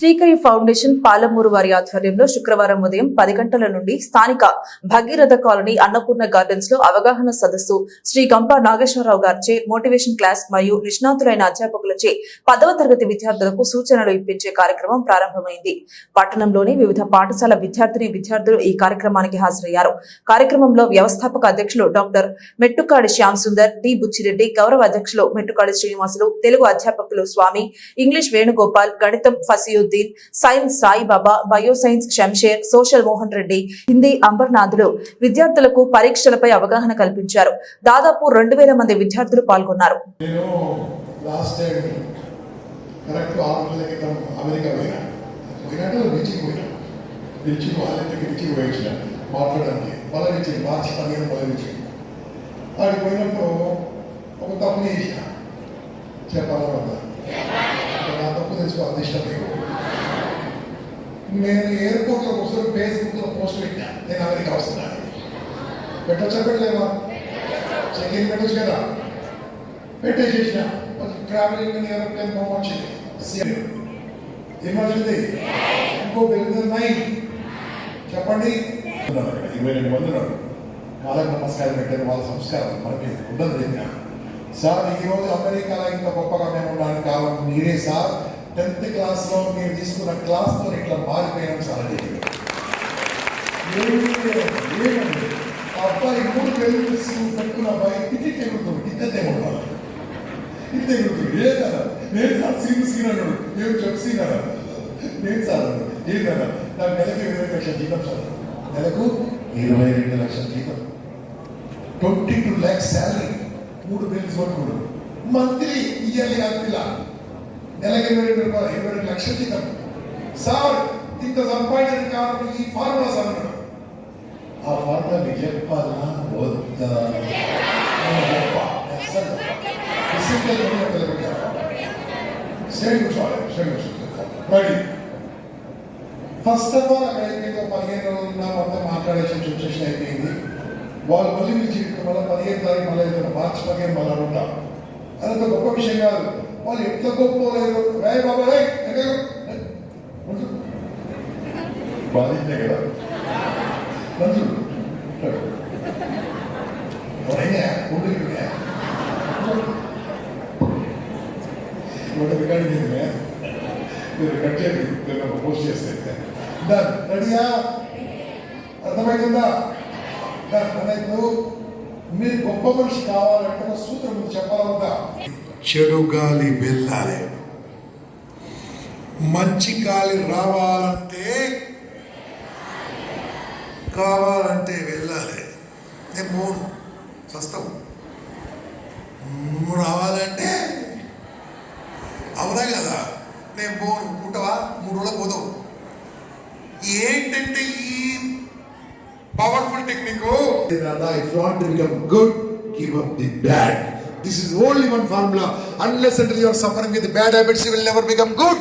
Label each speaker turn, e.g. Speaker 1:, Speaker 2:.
Speaker 1: Srikari foundation Palamuru వారి ఆధ్వర్యంలో శుక్రవారం ఉదయం పది గంటల నుండి స్థానిక భగీరథ కాలనీ అన్నపూర్ణ గార్డెన్స్లో అవగాహన సదస్సు శ్రీ గంప నాగేశ్వరరావు గారిచే మోటివేషన్ క్లాస్ మరియు నిష్ణాతులైన అధ్యాపకులచే పదవ తరగతి విద్యార్థులకు సూచనలు ఇప్పించే కార్యక్రమం ప్రారంభమైంది. పట్టణంలోని వివిధ పాఠశాల విద్యార్థిని విద్యార్థులు ఈ కార్యక్రమానికి హాజరయ్యారు. కార్యక్రమంలో వ్యవస్థాపక అధ్యక్షులు డాక్టర్ మెట్టుకాడి శ్యామ్ సుందర్ డి బుచ్చిరెడ్డి గౌరవ అధ్యక్షులు మెట్టుకాడి శ్రీనివాసులు తెలుగు అధ్యాపకులు స్వామి ఇంగ్లీష్ వేణుగోపాల్ గణితం Fasiuddin science Saibaba bio science Shamsher social Mohan Reddy Hindi Ambarnathulu విద్యార్థులకు పరీక్షలపై అవగాహన కల్పించారు. దాదాపు రెండు వేల మంది విద్యార్థులు పాల్గొన్నారు.
Speaker 2: మాట్లాడడానికి మళ్ళీ మార్చి పదిహేను మళ్ళీ పోయినప్పుడు ఒక చేసిన. తప్పు తెలుసుకో అంత ఇష్టం మీకు నేను ఎయిర్పోర్ట్లో కూర్చొని ఫేస్బుక్లో పోస్ట్ పెట్టా. నేను అమెరికా వస్తున్నాను. పెట్టచ్చా పెట్టలేమా చెక్ ఇన్ పెట్టచ్చు కదా. పెట్టేసేసిన. ట్రావెలింగ్ అని ఏరోప్లేన్ బొమ్మ వచ్చింది. ఏమొచ్చింది? ఇంకో బిల్డింగ్ నైన్. చెప్పండి. ఇరవై రెండు మంది ఉన్నారు. వాళ్ళకి నమస్కారం పెట్టారు వాళ్ళ సంస్కారం. మనకి ఉండదు సార్ ఈరోజు అమెరికాలో ఇంత గొప్పగా మేము ఉండడానికి కావాలి మీరే సార్. టెన్త్ క్లాస్లో మీరు తీసుకున్న క్లాస్తో ఇట్లా మారిపోయాను చాలా అని చెప్పారు. ఏమిటి? ఏమండి? ఆ అబ్బాయి మూడు వేలు పెట్టుకున్న అబ్బాయి ఇది తెగుతుంది ఇంత తెగుతుంది ఇది తెగుతుంది ఏ కదా నేను సార్ సీన్ సీన్ అన్నాడు నేను చెప్పు నేను సార్ అన్నాడు ఏంటన్నా నాకు నెలకు ఇరవై లక్షల జీతం సార్. నెలకు ఇరవై రెండు లక్షల జీతం. Twenty two lakhs salary. మూడు బిల్స్ కొనుక్కుడు మంత్లీ ఇయర్లీ పిల్ల నెలకి ఇరవై రెండు రూపాయలు ఇరవై రెండు లక్షల జీతం. సార్ ఇంత సంపాదించిన కారణం ఈ ఫార్ములా సార్ ఆ ఫార్ములా మీకు చెప్పాలా? వద్దా? నేను కూర్చోవాలి. Straight కూర్చోవాలి. ఫస్ట్ ఆఫ్ ఆల్ అక్కడ అయిపోయిందో పదిహేను రోజులు ఉన్నా మొత్తం మాట్లాడేసి వచ్చేసి అయిపోయింది. వాళ్ళు మళ్ళీ మీ జీవితం వల్ల పదిహేను తారీఖు మళ్ళీ మార్చి పదిహేను మళ్ళీ ఉంటాం. అదంత గొప్ప విషయం కాదు. వాళ్ళు ఎంత గొప్ప రే బాబా రే ఎక్కడ బాధించే కదా. మంచు. ఎవరైనా రికార్డింగ్ మీరు కట్ చేయండి పోస్ట్ చేస్తే డన్ రెడీయా? అర్థమవుతుందా అన్న ఇప్పుడు మీరు గొప్ప మనిషి కావాలంటే సూత్రం మీకు చెప్పాలవుతా చెడు గాలి వెళ్ళాలి. మంచి గాలి రావాలంటే కావాలంటే వెళ్ళాలి. నేను మూడు సస్తాం. మూడు రావాలంటే అవునా కదా? నేను పోను. ఉంటావా? మూడు రోజులు పోతావు. ఏంటంటే ఈ powerful technique if want to become good give up the bad This is only one formula. Unless until you are suffering with bad habits, you will never become good.